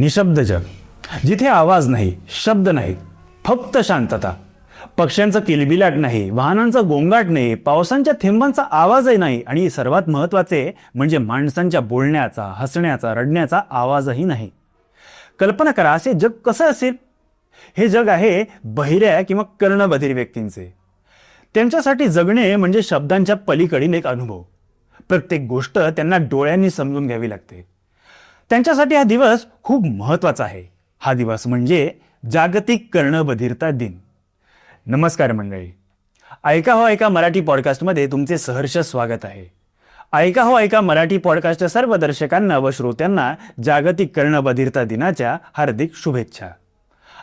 निशब्द जग. जिथे आवाज नाही शब्द नाही फक्त शांतता. पक्ष्यांचं किलबिलाट नाही वाहनांचा गोंगाट नाही पावसांच्या थेंबांचा आवाजही नाही आणि सर्वात महत्त्वाचे म्हणजे माणसांच्या बोलण्याचा हसण्याचा रडण्याचा आवाजही नाही. कल्पना करा असे जग कसं असेल? हे जग आहे बहिऱ्या किंवा कर्णबधीर व्यक्तींचे. त्यांच्यासाठी जगणे म्हणजे शब्दांच्या पलीकडील एक अनुभव. प्रत्येक गोष्ट त्यांना डोळ्यांनी समजून घ्यावी लागते. त्यांच्यासाठी हा दिवस खूप महत्त्वाचा आहे. हा दिवस म्हणजे जागतिक कर्णबधिरता दिन. नमस्कार मंडळी. ऐका हो ऐका मराठी पॉडकास्टमध्ये तुमचे सहर्ष स्वागत आहे. ऐका हो ऐका मराठी पॉडकास्टच्या सर्व दर्शकांना व श्रोत्यांना जागतिक कर्णबधिरता दिनाच्या हार्दिक शुभेच्छा.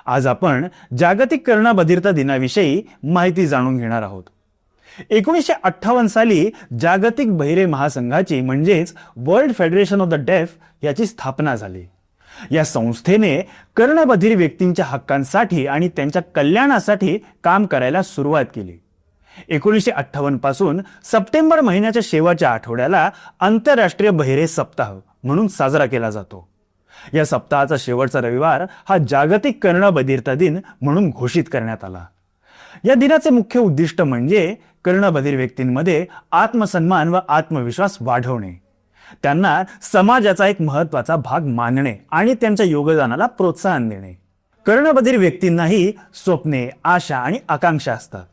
आज आपण जागतिक कर्णबधिरता दिनाविषयी माहिती जाणून घेणार आहोत. एकोणीसशे अठ्ठावन्न साली जागतिक बहिरे महासंघाची म्हणजेच world federation of the deaf याची स्थापना झाली. या संस्थेने कर्णबधीर व्यक्तींच्या हक्कांसाठी आणि त्यांच्या कल्याणासाठी काम करायला सुरुवात केली. एकोणीसशे अठ्ठावन्नपासून सप्टेंबर महिन्याच्या शेवटच्या आठवड्याला आंतरराष्ट्रीय बहिरे सप्ताह म्हणून साजरा केला जातो. या सप्ताहाचा शेवटचा रविवार हा जागतिक कर्णबधीरता दिन म्हणून घोषित करण्यात आला. या दिनाचे मुख्य उद्दिष्ट म्हणजे कर्णबधीर व्यक्तींमध्ये आत्मसन्मान व आत्मविश्वास वाढवणे. त्यांना समाजाचा एक महत्त्वाचा भाग मानणे आणि त्यांच्या योगदानाला प्रोत्साहन देणे. कर्णबधीर व्यक्तींनाही स्वप्ने आशा आणि आकांक्षा असतात.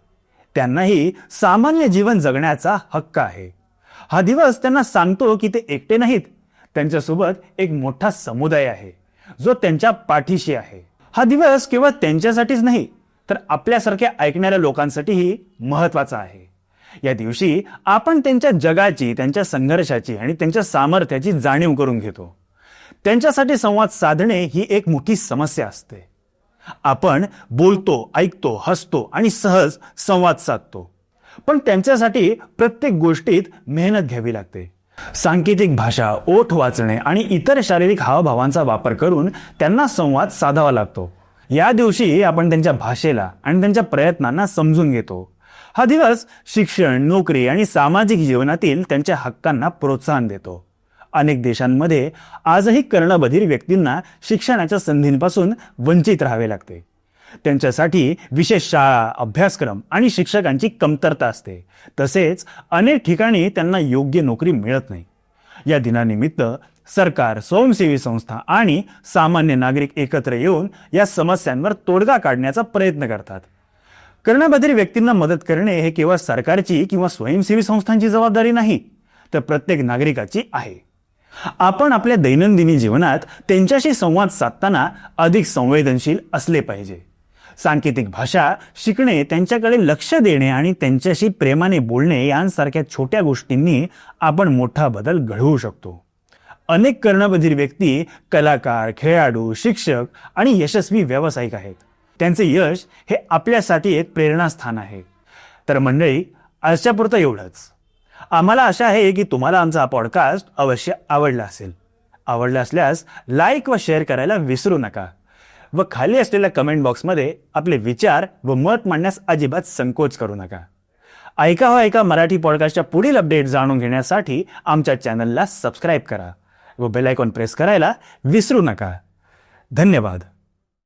त्यांनाही सामान्य जीवन जगण्याचा हक्क आहे. हा दिवस त्यांना सांगतो की ते एकटे नाहीत. त्यांच्यासोबत एक मोठा समुदाय आहे. जो त्यांच्या पाठीशी आहे. हा दिवस केवळ त्यांच्यासाठीच नाही तर आपल्यासारख्या ऐकणाऱ्या लोकांसाठीही महत्त्वाचा आहे. या दिवशी आपण त्यांच्या जगाची त्यांच्या संघर्षाची आणि त्यांच्या सामर्थ्याची जाणीव करून घेतो. त्यांच्यासाठी संवाद साधणे ही एक मोठी समस्या असते. आपण बोलतो ऐकतो हसतो आणि सहज संवाद साधतो. पण त्यांच्यासाठी प्रत्येक गोष्टीत मेहनत घ्यावी लागते. सांकेतिक भाषा ओठ वाचणे आणि इतर शारीरिक हावभावांचा वापर करून त्यांना संवाद साधावा लागतो. या दिवशी आपण त्यांच्या भाषेला आणि त्यांच्या प्रयत्नांना समजून घेतो. हा दिवस शिक्षण नोकरी आणि सामाजिक जीवनातील त्यांच्या हक्कांना प्रोत्साहन देतो. अनेक देशांमध्ये आजही कर्णबधीर व्यक्तींना शिक्षणाच्या संधींपासून वंचित राहावे लागते. त्यांच्यासाठी विशेष शाळा अभ्यासक्रम आणि शिक्षकांची कमतरता असते. तसेच अनेक ठिकाणी त्यांना योग्य नोकरी मिळत नाही. या दिनानिमित्त सरकार स्वयंसेवी संस्था आणि सामान्य नागरिक एकत्र येऊन या समस्यांवर तोडगा काढण्याचा प्रयत्न करतात. कर्णबधीर व्यक्तींना मदत करणे हे केवळ सरकारची किंवा स्वयंसेवी संस्थांची जबाबदारी नाही तर प्रत्येक नागरिकाची आहे. आपण आपल्या दैनंदिनी जीवनात त्यांच्याशी संवाद साधताना अधिक संवेदनशील असले पाहिजे. सांकेतिक भाषा शिकणे त्यांच्याकडे लक्ष देणे आणि त्यांच्याशी प्रेमाने बोलणे यांसारख्या छोट्या गोष्टींनी आपण मोठा बदल घडवू शकतो. अनेक कर्णबधीर व्यक्ती कलाकार खेळाडू शिक्षक आणि यशस्वी व्यावसायिक आहेत. त्यांचे यश हे आपल्यासाठी एक प्रेरणास्थान आहे. तर मंडळी आजच्यापुरतं एवढंच. आम्हाला आशा आहे की तुम्हाला आमचा हा पॉडकास्ट अवश्य आवडला असेल. आवडला असल्यास लाईक व शेअर करायला विसरू नका व खाली असलेल्या कमेंट बॉक्समध्ये आपले विचार व मत मांडण्यास अजिबात संकोच करू नका. ऐका हो ऐका मराठी पॉडकास्टच्या पुढील अपडेट जाणून घेण्यासाठी आमच्या चॅनलला सबस्क्राईब करा. व बेल आयकॉन प्रेस करायला विसरू नका. धन्यवाद.